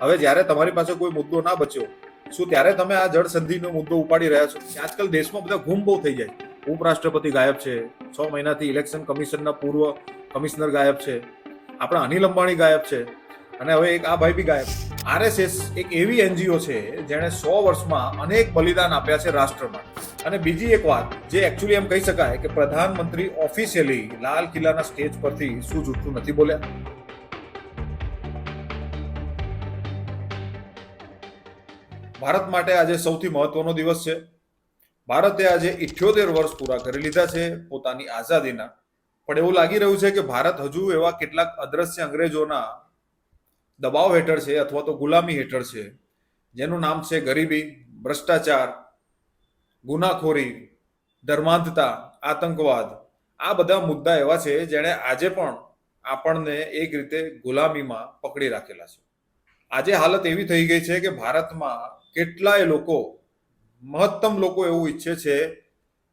હવે જ્યારે તમારી પાસે કોઈ મુદ્દો ના બચ્યો, શું ત્યારે તમે આ જળ સંધિનો મુદ્દો ઉપાડી રહ્યા છો? આજકાલ દેશમાં બધા ગુમ બહુ થઈ જાય. ઉપરાષ્ટ્રપતિ ગાયબ છે. છ મહિનાથી ઇલેક્શન કમિશનના પૂર્વ કમિશનર ગાયબ છે. આપણા અનિલ અંબાણી ગાયબ છે. અને હવે એક આ ભાઈ બી ગાયબ. આરએસએસ એક એવી એનજીઓ છે, જેણે સો વર્ષમાં અનેક બલિદાન આપ્યા છે રાષ્ટ્ર માટે અને બીજી એક વાત, જે એકચ્યુઅલી એમ કહી શકાય કે પ્રધાનમંત્રી ઓફિશિયલી લાલ કિલ્લાના સ્ટેજ પરથી શું જૂઠું નથી બોલ્યા? ભારત માટે આજે સૌથી મહત્વનો દિવસ છે. ભારતે આજે ઇઠ્યોતેર વર્ષ પૂરા કરી લીધા છે પોતાની આઝાદીના. પણ એવું લાગી રહ્યું છે કે ભારત હજુ એવા કેટલાક અદ્રશ્ય અંગ્રેજોના દબાવ હેઠળ છે અથવા તો ગુલામી હેઠળ છે. જેનું નામ છે ગરીબી, ભ્રષ્ટાચાર, ગુનાખોરી, ધર્માંધતા, આતંકવાદ. આ બધા મુદ્દા એવા છે જેણે આજે પણ આપણને એક રીતે ગુલામીમાં પકડી રાખેલા છે. આજે હાલત એવી થઈ ગઈ છે કે ભારતમાં કેટલાય લોકો, મહત્તમ લોકો એવું ઈચ્છે છે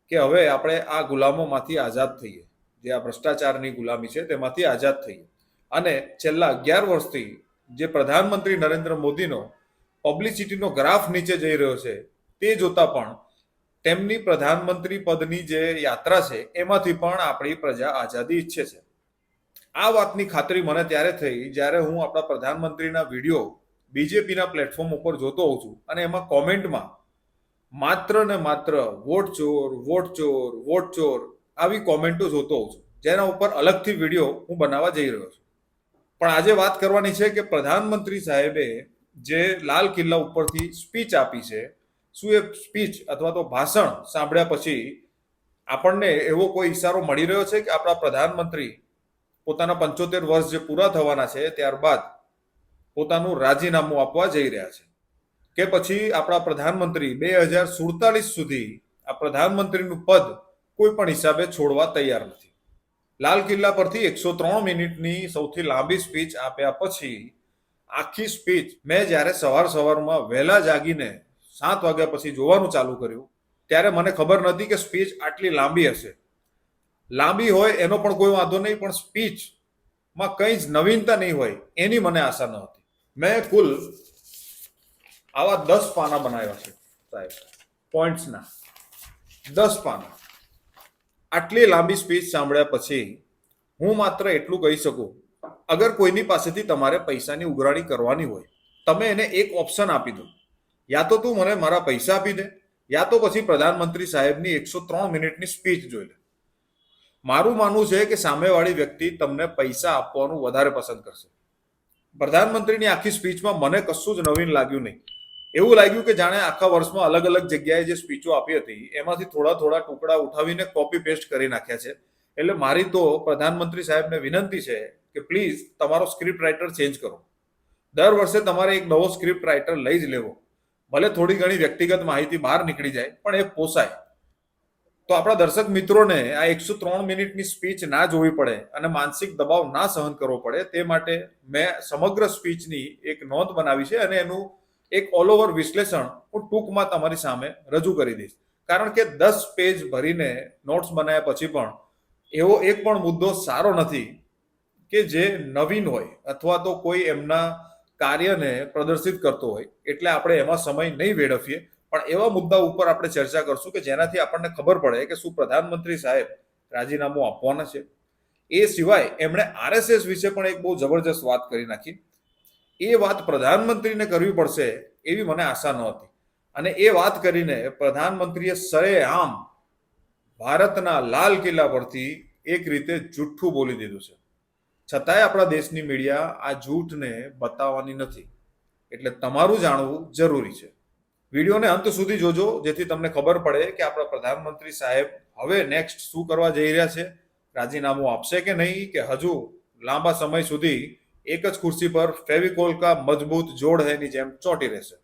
કે હવે આપણે આ ગુલામોમાંથી આઝાદ થઈએ. જે આ ભ્રષ્ટાચારની ગુલામી છે તેમાંથી આઝાદ થઈએ. અને છેલ્લા અગિયાર વર્ષથી જે પ્રધાનમંત્રી નરેન્દ્ર મોદીનો પબ્લિસિટીનો ગ્રાફ નીચે જઈ રહ્યો છે, તે જોતા પણ તેમની પ્રધાનમંત્રી પદની જે યાત્રા છે, એમાંથી પણ આપણી પ્રજા આઝાદી ઈચ્છે છે. આ વાતની ખાતરી મને ત્યારે થઈ જ્યારે હું આપણા પ્રધાનમંત્રીના વીડિયો બીજેપીના પ્લેટફોર્મ ઉપર જોતો હોઉં છું અને એમાં કોમેન્ટમાં માત્ર ને માત્ર વોટ ચોર વોટ ચોર વોટ ચોર આવી કોમેન્ટો જોતો હોઉં છું. જેના ઉપર અલગથી વીડિયો હું બનાવવા જઈ રહ્યો છું. પણ આજે વાત કરવાની છે કે પ્રધાનમંત્રી સાહેબે જે લાલ કિલ્લા ઉપરથી સ્પીચ આપી છે, શું એ સ્પીચ અથવા તો ભાષણ સાંભળ્યા પછી આપણને એવો કોઈ ઈશારો મળી રહ્યો છે કે આપણા પ્રધાનમંત્રી પોતાના પંચોતેર વર્ષ જે પૂરા થવાના છે ત્યારબાદ પોતાનું રાજીનામું આપવા જઈ રહ્યા છે. કે પછી આપણા પ્રધાનમંત્રી બે હજાર સુડતાલીસ સુધી આ પ્રધાનમંત્રીનું પદ કોઈ પણ હિસાબે છોડવા તૈયાર નથી. લાલ કિલ્લા પરથી એકસો ત્રણ મિનિટની સૌથી લાંબી સ્પીચ આપ્યા પછી આખી સ્પીચ મેં જ્યારે સવાર સવારમાં વહેલા જાગીને સાત વાગ્યા પછી જોવાનું ચાલુ કર્યું, ત્યારે મને ખબર નથી કે સ્પીચ આટલી લાંબી હશે. લાંબી હોય એનો પણ કોઈ વાંધો નહીં, પણ સ્પીચમાં કંઈ જ નવીનતા નહીં હોય એની મને આશા ન હતી મેં કુલ આવા દસ પાના બનાવ્યા છે, સાહેબ. પોઈન્ટ્સના દસ પાના. આટલી લાંબી સ્પીચ સાંભળ્યા પછી હું માત્ર એટલું કહી શકું, અગર કોઈની પાસેથી તમારે પૈસાની ઉઘરાણી કરવાની હોય, તમે એને એક ઓપ્શન આપી દો. યા તો તું મને મારા પૈસા આપી દે, યા તો પછી પ્રધાનમંત્રી સાહેબની એકસો ત્રણ મિનિટની સ્પીચ જોઈ લે. મારું માનવું છે કે સામેવાળી વ્યક્તિ તમને પૈસા આપવાનું વધારે પસંદ કરશે. પ્રધાનમંત્રીની આખી સ્પીચમાં મને કશું જ નવીન લાગ્યું નહીં. એવું લાગ્યું કે જાણે આખા વર્ષમાં અલગ અલગ જગ્યાએ જે સ્પીચો આપી હતી, એમાંથી થોડા થોડા ટુકડા ઉઠાવીને કોપી પેસ્ટ કરી નાખ્યા છે. એટલે મારી તો પ્રધાનમંત્રી સાહેબને વિનંતી છે કે પ્લીઝ તમારો સ્ક્રિપ્ટ રાઇટર ચેન્જ કરો. દર વર્ષે તમારે એક નવો સ્ક્રિપ્ટ રાઇટર લઈ જ લેવો. ભલે થોડી ઘણી વ્યક્તિગત માહિતી બહાર નીકળી જાય, પણ એ પોસાય. તો આપણા દર્શક મિત્રોને આ એકસો ત્રણ મિનિટની સ્પીચ ના જોવી પડે અને માનસિક દબાવ ના સહન કરવો પડે તે માટે મેં સમગ્ર સ્પીચની એક નોંધ બનાવી છે અને એનું એક ઓલ ઓવર વિશ્લેષણ હું ટૂંકમાં તમારી સામે રજૂ કરી દઈશ. કારણ કે દસ પેજ ભરીને નોટ્સ બનાવ્યા પછી પણ એવો એક પણ મુદ્દો સારો નથી કે જે નવીન હોય અથવા તો કોઈ એમના કાર્યને પ્રદર્શિત કરતો હોય. એટલે આપણે એમાં સમય નહીં વેડફીએ. પણ એવા મુદ્દા ઉપર આપણે ચર્ચા કરશું કે જેનાથી આપણને ખબર પડે કે શું પ્રધાનમંત્રી સાહેબ રાજીનામું આપવાના છે. એ સિવાય એમણે આરએસએસ વિશે પણ એક બહુ જબરજસ્ત વાત કરી નાખી. એ વાત પ્રધાનમંત્રીને કરવી પડશે એવી મને આશા નહોતી. અને એ વાત કરીને પ્રધાનમંત્રીએ સરેઆમ ભારતના લાલ કિલ્લા પરથી એક રીતે જૂઠું બોલી દીધું છે. છતાંય આપણા દેશની મીડિયા આ જૂઠને બતાવવાની નથી. એટલે તમારું જાણવું જરૂરી છે. વિડીયોને અંત સુધી જોજો, જેથી તમને ખબર પડે કે આપણા પ્રધાનમંત્રી સાહેબ હવે નેક્સ્ટ શું કરવા જઈ રહ્યા છે, રાજીનામું આપશે કે નહીં, કે હજુ લાંબા સમય સુધી એક જ ખુરશી પર ફેવિકોલ કા મજબૂત જોડ હૈની જેમ ચોંટી રહેશે.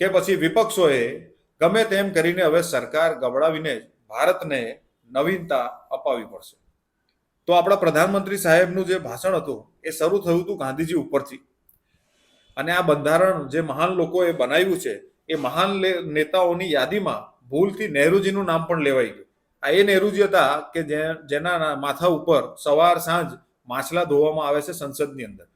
કે પછી વિપક્ષોએ ગમે તેમ કરીને હવે સરકાર ગબડાવીને ભારતને નવીનતા અપાવી પડશે. તો આપણા પ્રધાનમંત્રી સાહેબનું જે ભાષણ હતું, એ શરૂ થયું હતું ગાંધીજી ઉપરથી. અને આ બંધારણ જે મહાન લોકોએ બનાવ્યું છે એ મહાન નેતાઓની યાદીમાં ભૂલથી નહેરુજીનું નામ પણ લેવાઈ ગયું. આ એ નહેરુજી હતા કે જેના માથા ઉપર સવાર સાંજ માછલા ધોવામાં આવે છે સંસદની અંદર.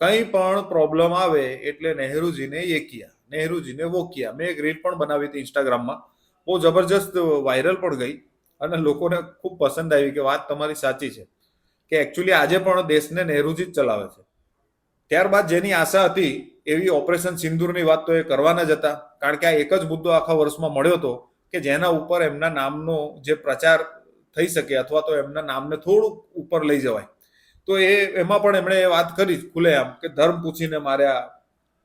કંઈ પણ પ્રોબ્લેમ આવે એટલે નહેરુજીને એ કિયા નહેરુજીને વો કિયા મેં એક રીલ પણ બનાવી હતી ઇન્સ્ટાગ્રામમાં. બહુ જબરજસ્ત વાયરલ પણ ગઈ અને લોકોને ખૂબ પસંદ આવી કે વાત તમારી સાચી છે કે એકચ્યુઅલી આજે પણ દેશને નહેરુજી જ ચલાવે છે. ત્યારબાદ જેની આશા હતી એવી ઓપરેશન સિંદૂરની વાત તો એ કરવાના જ હતા. કારણ કે આ એક જ મુદ્દો આખા વર્ષમાં મળ્યો હતો કે જેના ઉપર એમના નામનો જે પ્રચાર થઈ શકે અથવા તો એમના નામને થોડુંક ઉપર લઈ જવાય. તો એ, એમાં પણ એમણે એ વાત કરી ખુલ્લેઆમ કે ધર્મ પૂછીને માર્યા,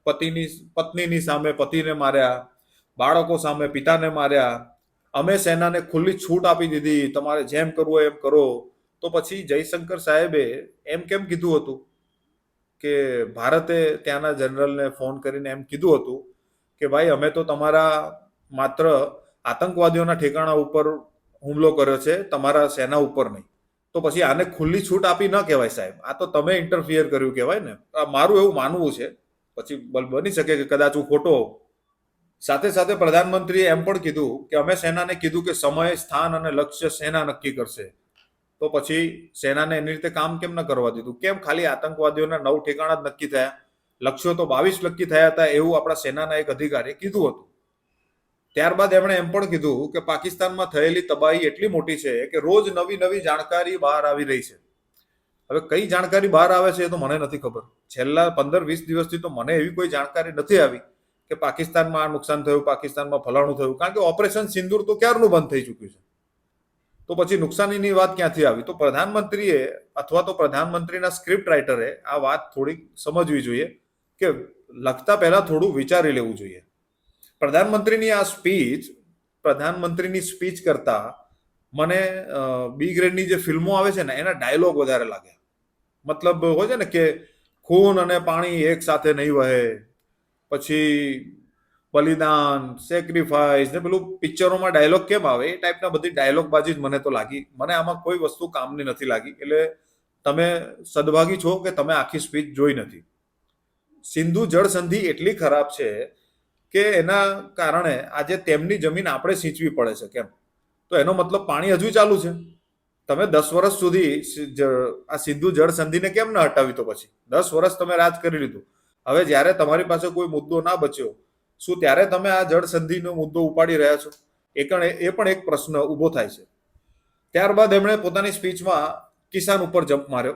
પતિની, પત્નીની સામે પતિને માર્યા, બાળકો સામે પિતાને માર્યા, અમે સેનાને ખુલ્લી છૂટ આપી દીધી, તમારે જેમ કરવું એમ કરો. તો પછી જયશંકર સાહેબે એમ કેમ કીધું હતું? કે ભારતે ત્યાંના જનરલને ફોન કરીને એમ કીધું હતું કે ભાઈ, અમે તો તમારા માત્ર આતંકવાદીઓના ઠેકાણા ઉપર હુમલો કર્યો છે, તમારા સેના ઉપર નહીં. તો પછી આને ખુલ્લી છૂટ આપી ન કહેવાય સાહેબ. આ તો તમે ઇન્ટરફિયર કર્યું કહેવાય ને. મારું એવું માનવું છે. પછી બની શકે કે કદાચ હું ખોટો સાથે સાથે પ્રધાનમંત્રીએ એમ પણ કીધું કે અમે સેનાને કીધું કે સમય, સ્થાન અને લક્ષ્ય સેના નક્કી કરશે. તો પછી સેનાને એની રીતે કામ કેમ ન કરવા દીધું? કેમ ખાલી આતંકવાદીઓના નવ ઠેકાણા જ નક્કી થયા? લક્ષ્યો તો બાવીસ નક્કી થયા હતા એવું આપણા સેનાના એક અધિકારીએ કીધું હતું. ત્યારબાદ એમણે એમ પણ કીધું કે પાકિસ્તાનમાં થયેલી તબાહી એટલી મોટી છે કે રોજ નવી નવી જાણકારી બહાર આવી રહી છે. હવે કઈ જાણકારી બહાર આવે છે એ તો મને નથી ખબર. છેલ્લા પંદર વીસ દિવસથી તો મને એવી કોઈ જાણકારી નથી આવી કે પાકિસ્તાનમાં આ નુકસાન થયું, પાકિસ્તાનમાં ફલાણું થયું. કારણ કે ઓપરેશન સિંદૂર તો ક્યારનું બંધ થઈ ચૂક્યું છે? તો પછી નુકસાનીની વાત ક્યાંથી આવી? તો પ્રધાનમંત્રીએ અથવા તો પ્રધાનમંત્રીના સ્ક્રિપ્ટ રાઇટરે આ વાત થોડીક સમજવી જોઈએ કે લખતા પહેલા થોડું વિચારી લેવું જોઈએ. પ્રધાનમંત્રીની આ સ્પીચ પ્રધાનમંત્રીની સ્પીચ કરતા મને બી ગ્રેડની જે ફિલ્મો આવે છે ને, એના ડાયલોગ વધારે લાગે મતલબ હોય છે ને કે ખૂન અને પાણી એક સાથે નહીં વહે, પછી બલિદાન સેક્રિફાઈસ ને પેલું પિક્ચરોમાં ડાયલોગ કેમ આવે? એ ટાઈપના બધી ડાયલોગ બાજી જ મને તો લાગી. મને આમાં કોઈ વસ્તુ કામની નથી લાગી. એટલે તમે સદભાગી છો કે તમે આખી સ્પીચ જોઈ નથી. સિંધુ જળ સંધિ એટલી ખરાબ છે કે એના કારણે આજે તેમની જમીન આપણે સિંચવી પડે છે કેમ? તો એનો મતલબ પાણી હજુ ચાલુ છે. તમે દસ વર્ષ સુધી આ સિંધુ જળ સંધિને કેમ ન હટાવી તો પછી? દસ વર્ષ તમે રાજ કરી લીધું. હવે જ્યારે તમારી પાસે કોઈ મુદ્દો ના બચ્યો શું ત્યારે તમે આ જળ સંધિનો મુદ્દો ઉપાડી રહ્યા છો? એ એ પણ એક પ્રશ્ન ઊભો થાય છે. ત્યારબાદ એમણે પોતાની સ્પીચમાં કિસાન ઉપર જમ્પ માર્યો.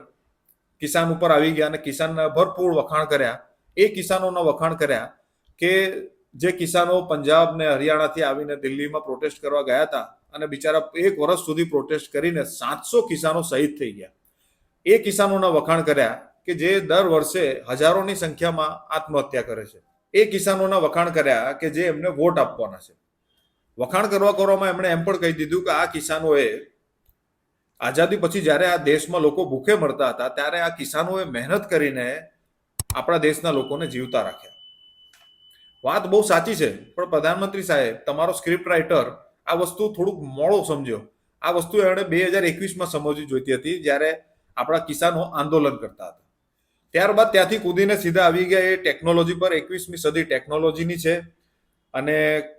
કિસાન ઉપર આવી ગયા અને કિસાનના ભરપૂર વખાણ કર્યા. એ કિસાનોના વખાણ કર્યા કે જે કિસાનો પંજાબ ને હરિયાણાથી આવીને દિલ્હીમાં પ્રોટેસ્ટ કરવા ગયા હતા અને બિચારા એક વર્ષ સુધી પ્રોટેસ્ટ કરીને સાતસો કિસાનો શહીદ થઈ ગયા. એ કિસાનોના વખાણ કર્યા કે જે દર વર્ષે હજારોની સંખ્યામાં આત્મહત્યા કરે છે. એ કિસાનોના વખાણ કર્યા કે જે એમને વોટ આપવાના છે. વખાણ કરવા કરવામાં એમણે એમ પણ કહી દીધું કે આ કિસાનોએ આઝાદી પછી જ્યારે આ દેશમાં લોકો ભૂખે મરતા હતા, ત્યારે આ કિસાનોએ મહેનત કરીને આપણા દેશના લોકોને જીવતા રાખ્યા. વાત બહુ સાચી છે, પણ પ્રધાનમંત્રી સાહેબ, તમારો સ્ક્રિપ્ટ રાઇટર આ વસ્તુ થોડુંક મોડો સમજ્યો આ વસ્તુ એણે બે હજાર એકવીસમાં સમજવી જોઈતી હતી, જ્યારે આપણા કિસાનો આંદોલન કરતા હતા. ત્યારબાદ ત્યાંથી કૂદીને સીધા આવી ગયા. એ ટેકનોલોજી પર એકવીસમી સદી ટેકનોલોજીની છે. અને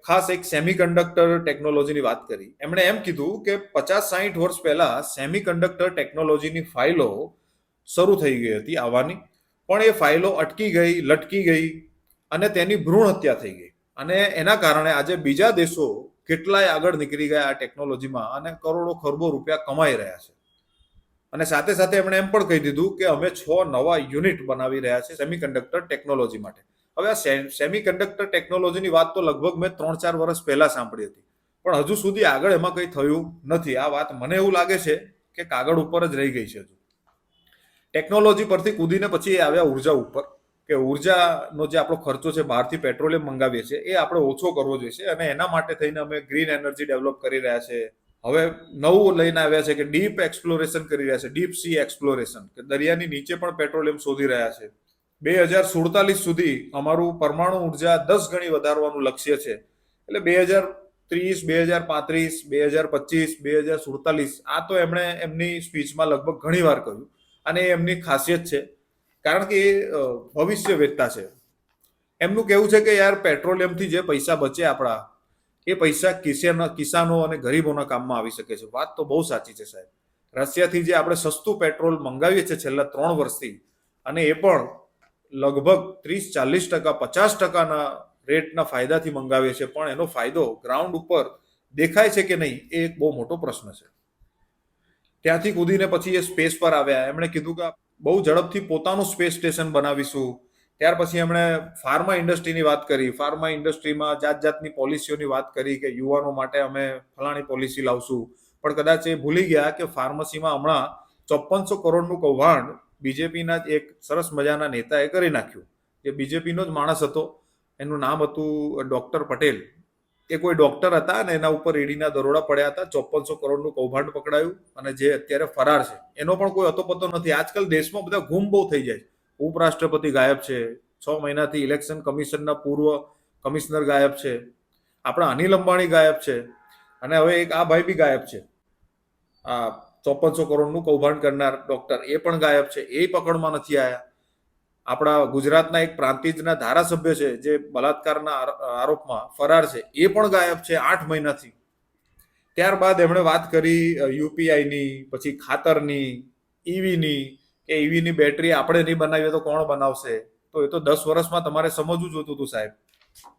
ખાસ એક સેમિકન્ડક્ટર ટેકનોલોજીની વાત કરી. એમણે એમ કીધું કે પચાસ સાહીઠ વર્ષ પહેલા સેમિકન્ડક્ટર ટેકનોલોજીની ફાઇલો શરૂ થઈ ગઈ હતી આવવાની. પણ એ ફાઇલો અટકી ગઈ, લટકી ગઈ અને તેની ભ્રૂણ હત્યા થઈ ગઈ. અને એના કારણે આજે બીજા દેશો કેટલાય આગળ નીકળી ગયા આ ટેકનોલોજીમાં અને કરોડો ખરબો રૂપિયા કમાઈ રહ્યા છે. અને સાથે સાથે એમણે એમ પણ કહી દીધું કે અમે છ નવા યુનિટ બનાવી રહ્યા છે સેમિકન્ડક્ટર ટેકનોલોજી માટે. હવે આ સેમિકન્ડક્ટર ટેકનોલોજીની વાત તો લગભગ મેં ત્રણ ચાર વર્ષ પહેલા સાંભળી હતી. પણ હજુ સુધી આગળ એમાં કંઈ થયું નથી. આ વાત મને એવું લાગે છે કે કાગળ ઉપર જ રહી ગઈ છે હજુ. ટેકનોલોજી પરથી કૂદીને પછી આવ્યા ઊર્જા ઉપર, કે ઉર્જાનો જે આપણો ખર્ચો છે બહારથી પેટ્રોલિયમ મંગાવીએ છીએ, એ આપણે ઓછો કરવો જોઈએ અને એના માટે થઈને અમે ગ્રીન એનર્જી ડેવલપ કરી રહ્યા છે. હવે નવું લઈને આવ્યા છે કે ડીપ એક્સપ્લોરેશન કરી રહ્યા છે ડીપ સી એક્સપ્લોરેશન કે દરિયાની નીચે પણ પેટ્રોલિયમ શોધી રહ્યા છે. બે હજાર સુડતાલીસ સુધી અમારું પરમાણુ ઊર્જા દસ ગણી વધારવાનું લક્ષ્ય છે. એટલે બે હજાર ત્રીસ બે હજાર પાંત્રીસ બે હજાર પચીસ બે હજાર સુડતાલીસ આ તો એમણે એમની સ્પીચમાં લગભગ ઘણી વાર કહ્યું. અને એમની ખાસિયત છે. કારણ કે એ અ, ભવિષ્ય વેચતા છે. એમનું કહેવું છે કે યાર પેટ્રોલિયમથી જે પૈસા બચે આપણા એ પૈસા કિસાન કિસાનો અને ગરીબોના કામમાં આવી શકે છે. વાત તો બહુ સાચી છે સાહેબ. રશિયાથી જે આપણે સસ્તું પેટ્રોલ મંગાવીએ છીએ છેલ્લા ત્રણ વર્ષથી, અને એ પણ લગભગ ત્રીસ ચાલીસ ટકા, પચાસ ટકાના રેટના ફાયદાથી મંગાવીએ છીએ, પણ એનો ફાયદો ગ્રાઉન્ડ ઉપર દેખાય છે કે નહીં, એ એક બહુ મોટો પ્રશ્ન છે. ત્યાંથી કૂદીને પછી એ સ્પેસ પર આવ્યા. એમણે કીધું કે બહુ ઝડપથી પોતાનું સ્પેસ સ્ટેશન બનાવીશું. ત્યાર પછી એમણે ફાર્મા ઇન્ડસ્ટ્રીની વાત કરી. ફાર્મા ઇન્ડસ્ટ્રીમાં જાત જાતની પોલિસીઓની વાત કરી કે યુવાનો માટે અમે ફલાણી પોલિસી લાવશું. પણ કદાચ એ ભૂલી ગયા કે ફાર્મસીમાં હમણાં ચોપ્પનસો કરોડનું કૌભાંડ બીજેપીના જ એક સરસ મજાના નેતાએ કરી નાખ્યું. જે બીજેપીનો જ માણસ હતો. એનું નામ હતું ડોક્ટર પટેલ. એ કોઈ ડોક્ટર હતા અને એના ઉપર ઈડીના દરોડા પડ્યા હતા. ચોપ્પનસો કરોડનું કૌભાંડ પકડાયું અને જે અત્યારે ફરાર છે. એનો પણ કોઈ અતોપતો નથી. આજકાલ દેશમાં બધા ગુમ બહુ થઈ જાય છે. ઉપરાષ્ટ્રપતિ ગાયબ છે. છ મહિનાથી ઇલેક્શન કમિશનના પૂર્વ કમિશનર ગાયબ છે. આપણા અનિલ અંબાણી ગાયબ છે. અને હવે એક આ ભાઈ બી ગાયબ છે. આ ચોપનસો કરોડનું કૌભાંડ કરનાર ડોક્ટર એ પણ ગાયબ છે. એ પકડમાં નથી આવ્યા આપણા ગુજરાતના એક પ્રાંતિજના ધારાસભ્ય છે, જે બલાત્કારના આરો- આરોપમાં ફરાર છે. એ પણ ગાયબ છે આઠ મહિનાથી. ત્યારબાદ એમણે વાત કરી યુપીઆઈની પછી ખાતરની ઈવીની કે ઈવીની બેટરી આપણે નહીં બનાવીએ તો કોણ બનાવશે? તો એ તો દસ વર્ષમાં તમારે સમજવું જોતું હતું સાહેબ.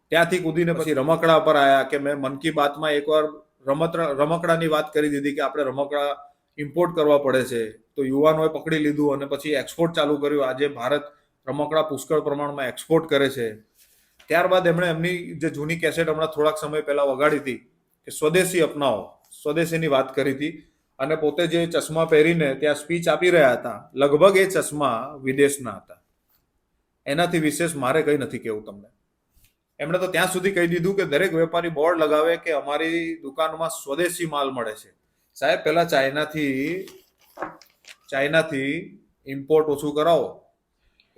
ત્યાંથી કૂદીને પછી રમકડા પર આવ્યા કે મેં મન કી બાતમાં એકવાર રમત રમકડાની વાત કરી દીધી કે આપણે રમકડા ઇમ્પોર્ટ કરવા પડે છે. તો યુવાનોએ પકડી લીધું અને પછી એક્સપોર્ટ ચાલુ કર્યું. આજે ભારત રમકડા પુષ્કળ પ્રમાણમાં એક્સપોર્ટ કરે છે. ત્યારબાદ એમણે એમની જે જૂની કેસેટ હમણાં થોડાક સમય પહેલા વગાડી હતી કે સ્વદેશી અપનાવો. સ્વદેશીની વાત કરી હતી. અને પોતે જે ચશ્મા પહેરીને ત્યાં સ્પીચ આપી રહ્યા હતા, લગભગ એ ચશ્મા વિદેશના હતા. એનાથી વિશેષ મારે કંઈ નથી કહેવું તમને. એમણે તો ત્યાં સુધી કહી દીધું કે દરેક વેપારી બોર્ડ લગાવે કે અમારી દુકાનમાં સ્વદેશી માલ મળે છે. સાહેબ પહેલા ચાઇનાથી ચાઇનાથી ઇમ્પોર્ટ ઓછું કરાવો.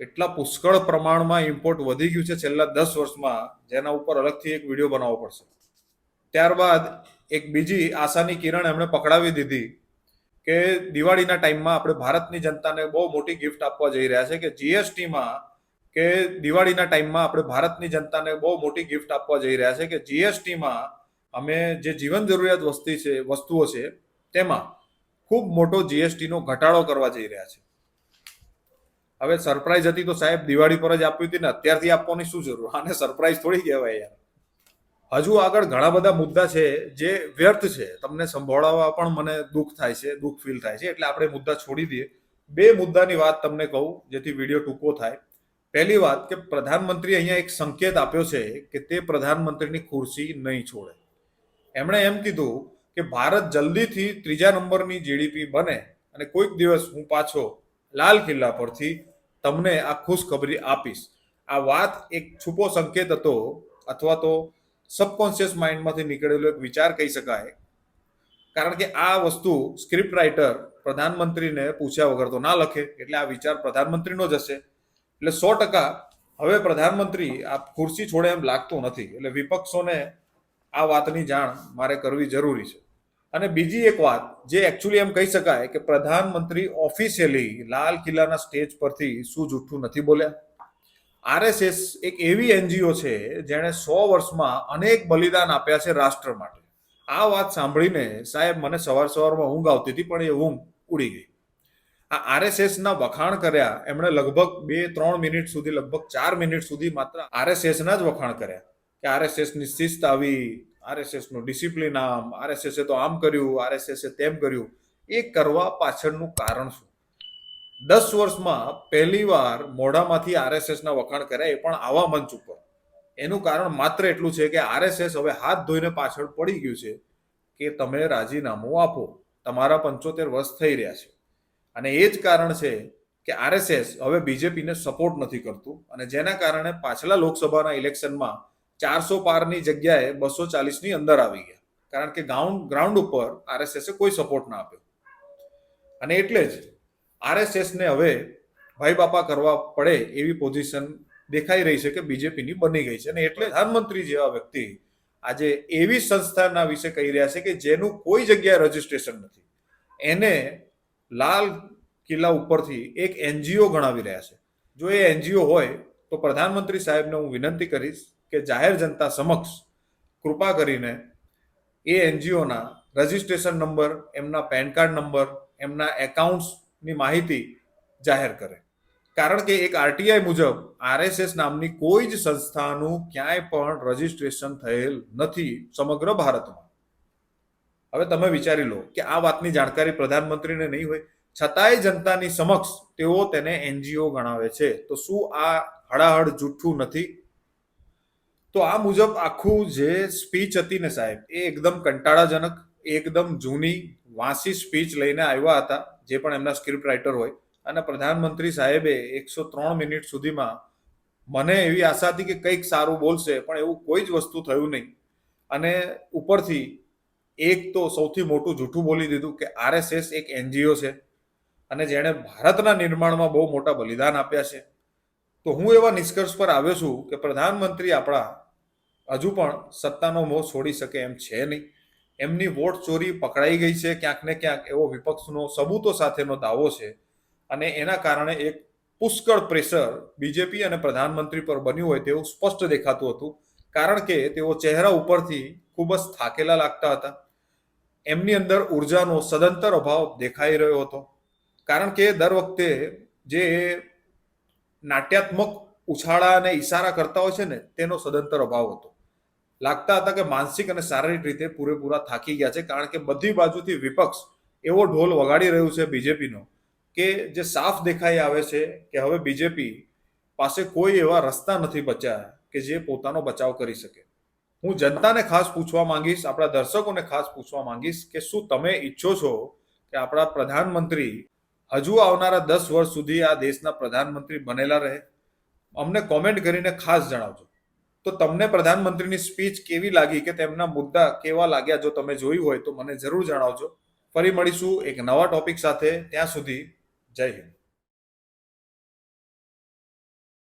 એટલા પુષ્કળ પ્રમાણમાં ઇમ્પોર્ટ વધી ગયું છે છેલ્લા દસ વર્ષમાં, જેના ઉપર અલગથી એક વીડિયો બનાવવો પડશે. ત્યારબાદ એક બીજી આશાની કિરણ એમણે પકડાવી દીધી કે દિવાળીના ટાઈમમાં આપણે ભારતની જનતાને બહુ મોટી ગિફ્ટ આપવા જઈ રહ્યા છે કે જીએસટીમાં કે દિવાળીના ટાઈમમાં આપણે ભારતની જનતાને બહુ મોટી ગિફ્ટ આપવા જઈ રહ્યા છે કે જીએસટીમાં અમે જે જીવન જરૂરિયાત વસ્તી છે, વસ્તુઓ છે, તેમાં ખૂબ મોટો જીએસટીનો ઘટાડો કરવા જઈ રહ્યા છે. હવે સરપ્રાઈઝ હતી તો સાહેબ દિવાળી પર જ આપી હતી ને, અત્યારથી આપવાની શું જરૂર? આને સરપ્રાઈઝ થોડી કહેવાય યાર. હજુ આગળ ઘણા બધા મુદ્દા છે જે વ્યર્થ છે. તમને સંભોળાવવા પણ મને દુઃખ થાય છે, દુઃખ ફીલ થાય છે. એટલે આપણે મુદ્દા છોડી દઈએ. બે મુદ્દાની વાત તમને કહું, જેથી વીડિયો ટૂંકો થાય. પહેલી વાત કે પ્રધાનમંત્રી અહીંયા એક સંકેત આપ્યો છે કે તે પ્રધાનમંત્રીની ખુરશી નહીં છોડે. એમણે એમ કીધું કે ભારત જલ્દીથી ત્રીજા નંબરની જીડીપી બને અને કોઈક દિવસ હું પાછો લાલ કિલ્લા પરથી તમને આ ખુશખબરી આપીશ. આ વાત એક છુપો સંકેત હતો અથવા તો સબકોન્શિયસ માઇન્ડમાંથી નીકળેલો એક વિચાર કહી શકાય. કારણ કે આ વસ્તુ સ્ક્રિપ્ટ રાઇટર પ્રધાનમંત્રીને પૂછ્યા વગર તો ના લખે, એટલે આ વિચાર પ્રધાનમંત્રીનો જ હશે. એટલે સો ટકા હવે પ્રધાનમંત્રી આ ખુરશી છોડે એમ લાગતું નથી. એટલે વિપક્ષોને આ વાતની જાણ મારે કરવી જરૂરી છે. અને બીજી એક વાત, જે એકચ્યુઅલી એમ કહી શકાય કે પ્રધાનમંત્રી ઓફિશિયલી લાલ કિલ્લાના સ્ટેજ પરથી શું જૂઠું નથી બોલ્યા. આરએસએસ એક એવી એનજીઓ છે જેણે સો વર્ષમાં અનેક બલિદાન આપ્યા છે રાષ્ટ્ર માટે. આ વાત સાંભળીને સાહેબ મને સવાર સવારમાં ઊંઘ આવતી હતી, પણ એ ઊંઘ ઉડી ગઈ. આ આરએસએસના વખાણ કર્યા, એમણે લગભગ બે ત્રણ મિનિટ સુધી, લગભગ ચાર મિનિટ સુધી માત્ર આરએસએસના જ વખાણ કર્યા કે આરએસએસની શિસ્ત આવી, આરએસએસનું ડિસિપ્લિન આમ, આરએસએસે તો આમ કર્યું, આરએસએસ તેમ કર્યું. એ કરવા પાછળનું કારણ શું? દસ વર્ષમાં પહેલી વાર મોઢામાંથી આરએસએસ ના વખાણ કર્યા એ પણ આવા મંચ ઉપર. એનું કારણ માત્ર એટલું છે કે આરએસએસ હવે હાથ ધોઈને પાછળ પડી ગયું છે કે તમે રાજીનામું આપો. તમારા પંચોતેર વર્ષ થઈ રહ્યા છે. અને એ જ કારણ છે કે આરએસએસ હવે બીજેપીને સપોર્ટ નથી કરતું અને જેના કારણે પાછલા લોકસભાના ઇલેક્શનમાં ચારસો પારની જગ્યાએ બસો ચાલીસની અંદર આવી ગયા. કારણ કે ગ્રાઉન્ડ ગ્રાઉન્ડ ઉપર આરએસએસે કોઈ સપોર્ટ ના આપ્યો. અને એટલે જ આરએસએસને હવે ભાઈ બાપા કરવા પડે એવી પોઝિશન દેખાઈ રહી છે કે બીજેપીની બની ગઈ છે. અને એટલે પ્રધાનમંત્રી જેવા વ્યક્તિ આજે એવી સંસ્થાના વિશે કહી રહ્યા છે કે જેનું કોઈ જગ્યાએ રજીસ્ટ્રેશન નથી. એને લાલ કિલ્લા ઉપરથી એક એનજીઓ ગણાવી રહ્યા છે. જો એ એનજીઓ હોય, તો પ્રધાનમંત્રી સાહેબને હું વિનંતી કરીશ કે જાહેર જનતા સમક્ષ કૃપા કરીને એ એનજીઓના રજિસ્ટ્રેશન નંબર, એમના પેન કાર્ડ નંબર, એમના એકાઉન્ટ્સની માહિતી જાહેર કરે. કારણ કે એક આરટીઆઈ મુજબ આરએસએસ નામની કોઈ જ સંસ્થાનું ક્યાંય પણ રજિસ્ટ્રેશન થયેલ નથી સમગ્ર ભારતમાં. હવે તમે વિચારી લો કે આ વાતની જાણકારી પ્રધાનમંત્રીને નહીં હોય, છતાંય જનતાની સમક્ષ તેઓ તેને એનજીઓ ગણાવે છે. તો શું આ હળાહળ જૂઠું નથી? તો આ મુજબ આખું જે સ્પીચ હતી ને સાહેબ, એ એકદમ કંટાળાજનક, એકદમ જૂની વાંસી સ્પીચ લઈને આવ્યા હતા, જે પણ એમના સ્ક્રિપ્ટ રાઇટર હોય. અને પ્રધાનમંત્રી સાહેબે એકસો ત્રણ મિનિટ સુધીમાં મને એવી આશા હતી કે કંઈક સારું બોલશે, પણ એવું કોઈ જ વસ્તુ થયું નહીં. અને ઉપરથી એક તો સૌથી મોટું જૂઠું બોલી દીધું કે આરએસએસ એક એનજીઓ છે અને જેણે ભારતના નિર્માણમાં બહુ મોટા બલિદાન આપ્યા છે. તો હું એવા નિષ્કર્ષ પર આવ્યો છું કે પ્રધાનમંત્રી આપણા હજુ પણ સત્તાનો મોહ છોડી શકે એમ છે નહીં. એમની વોટ ચોરી પકડાઈ ગઈ છે ક્યાંક ને ક્યાંક એવો વિપક્ષનો સબૂતો સાથેનો દાવો છે. અને એના કારણે એક પુષ્કળ પ્રેશર બીજેપી અને પ્રધાનમંત્રી પર બન્યું હોય તેવું સ્પષ્ટ દેખાતું હતું. કારણ કે તેઓ ચહેરા ઉપરથી ખૂબ જ થાકેલા લાગતા હતા. એમની અંદર ઉર્જાનો સદંતર અભાવ દેખાઈ રહ્યો હતો. કારણ કે દર વખતે જે નાટ્યાત્મક ઉછાળા અને ઈશારા કરતા હોય છે ને, તેનો સદંતર અભાવ હતો. લાગતા હતા કે માનસિક અને શારીરિક રીતે પૂરેપૂરા થાકી ગયા છે કારણ કે બધી બાજુથી વિપક્ષ એવો ઢોલ વગાડી રહ્યું છે બીજેપીનો કે જે સાફ દેખાઈ આવે છે કે હવે બીજેપી પાસે કોઈ એવા રસ્તા નથી બચ્યા કે જે પોતાનો બચાવ કરી શકે. હું જનતાને ખાસ પૂછવા માંગીશ, આપણા દર્શકોને ખાસ પૂછવા માંગીશ કે શું તમે ઈચ્છો છો કે આપણા પ્રધાનમંત્રી હજુ આવનારા દસ વર્ષ સુધી આ દેશના પ્રધાનમંત્રી બનેલા રહે? અમને કોમેન્ટ કરીને ખાસ જણાવજો. તો તમને પ્રધાનમંત્રીની સ્પીચ કેવી લાગી કે તેમના મુદ્દા કેવા લાગ્યા? જો તમે જોયું હોય તો મને જરૂર જણાવજો. ફરી મળીશું એક નવા ટોપિક સાથે. ત્યાં સુધી જય હિન્દ.